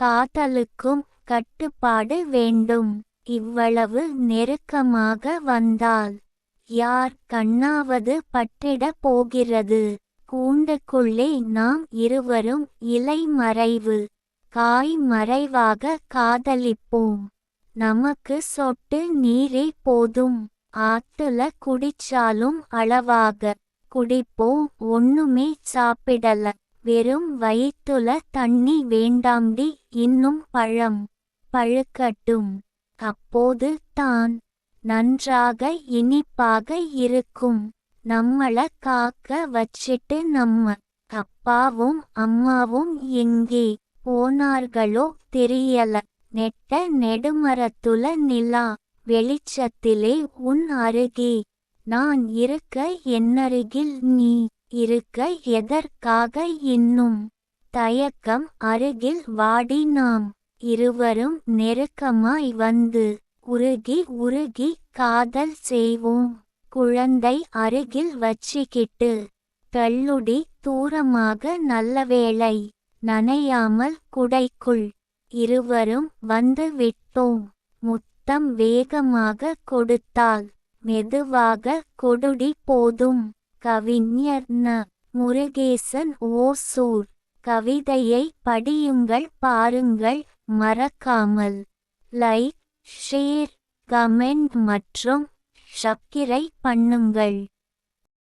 காதலுக்கும் கட்டுப்பாடு வேண்டும். இவ்வளவு நெருக்கமாக வந்தால் யார் கண்ணாவது பட்டிடப் போகிறது. கூண்டுக்குள்ளே நாம் இருவரும் இலை மறைவு காய் மறைவாக காதலிப்போம். நமக்கு சொட்டு நீரே போதும். ஆத்துல குடிச்சாலும் அளவாக குடிப்போம். ஒண்ணுமே சாப்பிடல. வெறும் வயிற்றுல தண்ணி வேண்டாம்டி இன்னும் பழம் பழுக்கட்டும். அப்போது தான் நன்றாக இனிப்பாக இருக்கும். நம்மள காக்க வச்சிட்டு நம்ம அப்பாவும் அம்மாவும் எங்கே போனார்களோ தெரியல. நெட்ட நெடுமரத்துல நிலா வெளிச்சத்திலே உன் அருகே. நான் இருக்க என்னருகில் நீ இருக்க எதற்காக இன்னும்? தயக்கம் அருகில் வாடினாம். இருவரும் நெருக்கமாய் வந்து உருகி உருகி காதல் செய்வோம். குழந்தை அருகில் வச்சிக்கிட்டு தள்ளுடி தூரமாக நல்லவேளை நனையாமல் குடைக்குள். இருவரும் வந்து விட்டோம். முத்தம் வேகமாக கொடுத்தால் மெதுவாக கொடுடி போதும். கவிஞர் ந. முருகேசன் ஓசூர். கவிதையை படியுங்கள் பாருங்கள் மறக்காமல். லைக் ஷேர் கமெண்ட் மற்றும் சப்கிரை பண்ணுங்கள்.